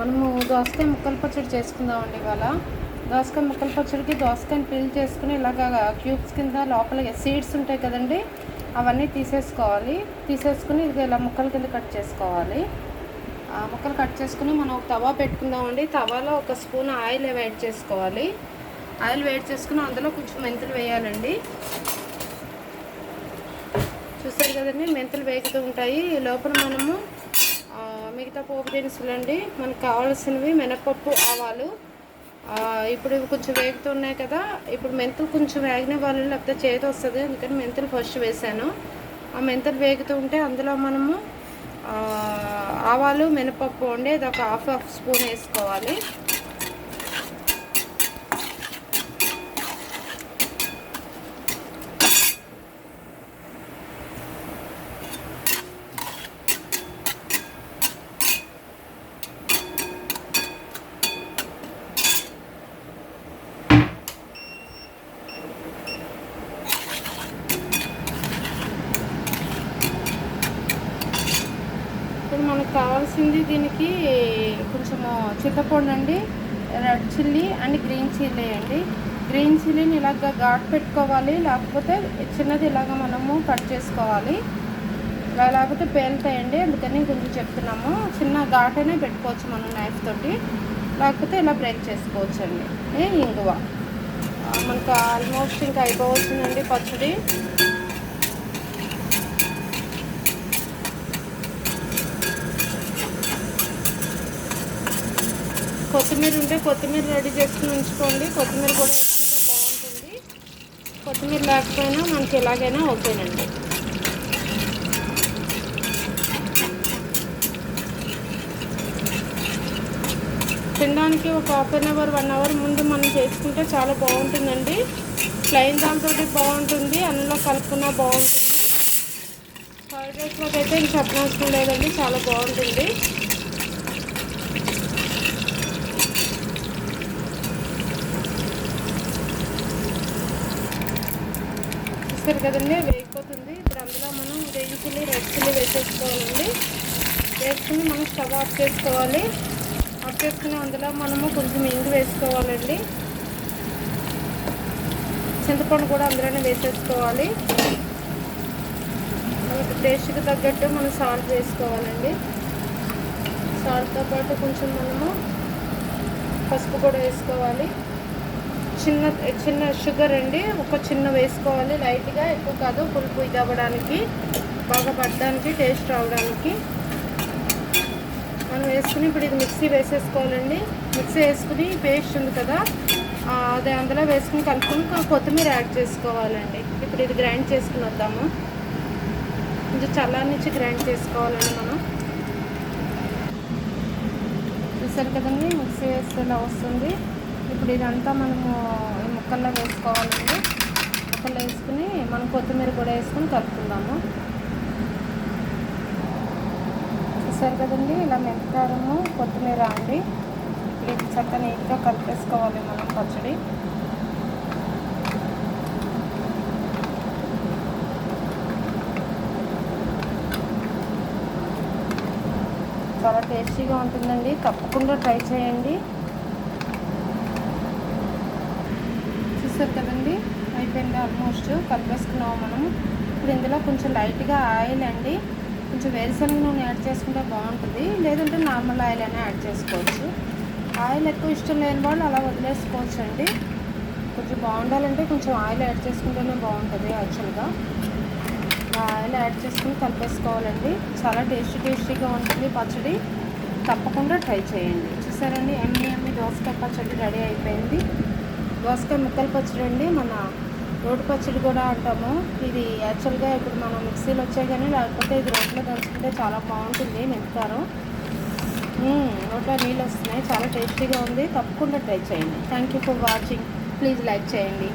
మనము దోసకాయ ముక్కల పచ్చడి చేసుకుందామండి ఇవాళ. దోసకాయ ముక్కల పచ్చడికి దోసకాయని పీల్ చేసుకుని ఇలాగ క్యూబ్స్ కింద లోపల సీడ్స్ ఉంటాయి కదండి అవన్నీ తీసేసుకోవాలి. తీసేసుకుని ఇది ఇలా ముక్కల కింద కట్ చేసుకోవాలి. ఆ ముక్కలు కట్ చేసుకుని మనం ఒక తవా పెట్టుకుందామండి. తవాలో ఒక స్పూన్ ఆయిల్ వేడి చేసుకోవాలి. ఆయిల్ వేడి చేసుకుని అందులో కొంచెం మెంతులు వేయాలండి. చూసారు కదండి మెంతులు వేగుతూ ఉంటాయి. ఈ లోపల మనము మిగతా పోపు దినుసులు అండి మనకు కావాల్సినవి మినపప్పు ఆవాలు. ఇప్పుడు ఇవి కొంచెం వేగుతున్నాయి కదా. ఇప్పుడు మెంతులు కొంచెం వేగిన వాళ్ళు లేకపోతే చేతి వస్తుంది. అందుకని మెంతులు ఫస్ట్ వేసాను. ఆ మెంతులు వేగుతూ ఉంటే అందులో మనము ఆవాలు మినపప్పు అండి. అది ఒక హాఫ్ హాఫ్ స్పూన్ వేసుకోవాలి. మనకు కావాల్సింది దీనికి కొంచెము చింతపండు అండి red chilli and green chilli అండి. గ్రీన్ చిల్లీని ఇలాగ ఘాట్ పెట్టుకోవాలి లేకపోతే చిన్నది ఇలాగ మనము కట్ చేసుకోవాలి. ఇలా లేకపోతే పేలుతాయండి అందుకని కొంచెం చెప్తున్నాము. చిన్న ఘాటనే పెట్టుకోవచ్చు మనం నైఫ్ తోటి. లేకపోతే ఇలా బ్రేక్ చేసుకోవచ్చు అండి ఏ ఇంగువ. మనకు ఆల్మోస్ట్ ఇంకా అయిపోవచ్చిందండి పచ్చడి. కొత్తిమీర ఉంటే కొత్తిమీర రెడీ చేసుకుని ఉంచుకోండి. కొత్తిమీర కూడా వేసుకుంటే బాగుంటుంది. కొత్తిమీర లేకపోయినా మనకి ఎలాగైనా ఓకేనండి. తినడానికి ఒక half an hour one hour ముందు మనం చేసుకుంటే చాలా బాగుంటుందండి. ప్లెయిన్ దాంతో బాగుంటుంది అన్నంలో కలుపుకున్నా బాగుంటుంది. ఫ్రైడ్ రైస్లోకి అయితే ఇంక చెప్పనవసరం లేదండి చాలా బాగుంటుంది. చూసారు కదండి వేగిపోతుంది. ఇప్పుడు అందులో మనం గ్రీన్ చిల్లీ రెడ్ చిల్లీ వేసేసుకోవాలండి. వేసుకుని మనం స్టవ్ ఆఫ్ చేసుకోవాలి. ఆఫ్ చేసుకుని అందులో మనము కొంచెం ఇంగు వేసుకోవాలండి. చింతపండు కూడా అందులోనే వేసేసుకోవాలి. మనకి టేస్ట్కి తగ్గట్టు మనం సాల్ట్ వేసుకోవాలండి. సాల్ట్తో పాటు కొంచెం మనము పసుపు కూడా వేసుకోవాలి. చిన్న చిన్న షుగర్ అండి. ఒక చిన్న వేసుకోవాలి. లైట్గా ఎక్కువ కాదు పులుపు ఇది అవ్వడానికి బాగా పడడానికి టేస్ట్ రావడానికి. మనం వేసుకుని ఇప్పుడు ఇది మిక్సీ వేసేసుకోవాలండి. మిక్సీ వేసుకుని పేస్ట్ ఉంది కదా అది అందులో వేసుకుని కలుపుకొని కొత్తిమీర యాడ్ చేసుకోవాలండి. ఇప్పుడు ఇది గ్రైండ్ చేసుకుని వద్దాము. కొంచెం చల్లారించి గ్రైండ్ చేసుకోవాలండి మనం. చూసారు కదండి మిక్సీ వేస్తే వస్తుంది. ఇప్పుడు ఇదంతా మనము ఈ ముక్కల్లో వేసుకోవాలండి. ముక్కల్లో వేసుకుని మనం కొత్తిమీర కూడా వేసుకుని కలుపుకుందాము. చూసారు కదండి ఇలా మెంతకారము కొత్తిమీర అండి. ఇది చక్కగా నీట్గా కలిపేసుకోవాలి మనం పచ్చడి. చాలా టేస్టీగా ఉంటుందండి. తప్పకుండా ట్రై చేయండి. చూసారు కదండి? అయిపోయింది ఆల్మోస్ట్ కలిపేసుకున్నాము మనం. ఇప్పుడు ఇందులో కొంచెం లైట్గా ఆయిల్ అండి. కొంచెం వేరుశనగ నూనె యాడ్ చేసుకుంటే బాగుంటుంది. లేదంటే నార్మల్ ఆయిల్ అయినా యాడ్ చేసుకోవచ్చు. ఆయిల్ ఎక్కువ ఇష్టం లేని వాళ్ళు అలా వదిలేసుకోవచ్చు అండి కొంచెం బాగుండాలంటే కొంచెం ఆయిల్ యాడ్ చేసుకుంటేనే బాగుంటుంది యాక్చువల్గా ఆయిల్ యాడ్ చేసుకుని కలిపేసుకోవాలండి. చాలా టేస్టీ టేస్టీగా ఉంటుంది పచ్చడి. తప్పకుండా ట్రై చేయండి. చూసారండి? ఎమ్మి ఎమ్మి దోసకాయ పచ్చడి రెడీ అయిపోయింది. దోసకాయ ముక్కల పచ్చడి అండి మన రోడ్డు పచ్చడి కూడా అంటాము. ఇది యాక్చువల్గా ఇప్పుడు మనం మిక్సీలు వచ్చాయి కానీ లేకపోతే ఇది రోట్లో దంచుకుంటే చాలా బాగుంటుంది మెంతారు రోట్లో నీళ్ళు వస్తున్నాయి చాలా టేస్టీగా ఉంది. తప్పకుండా ట్రై చేయండి. Thank you for watching please like చేయండి.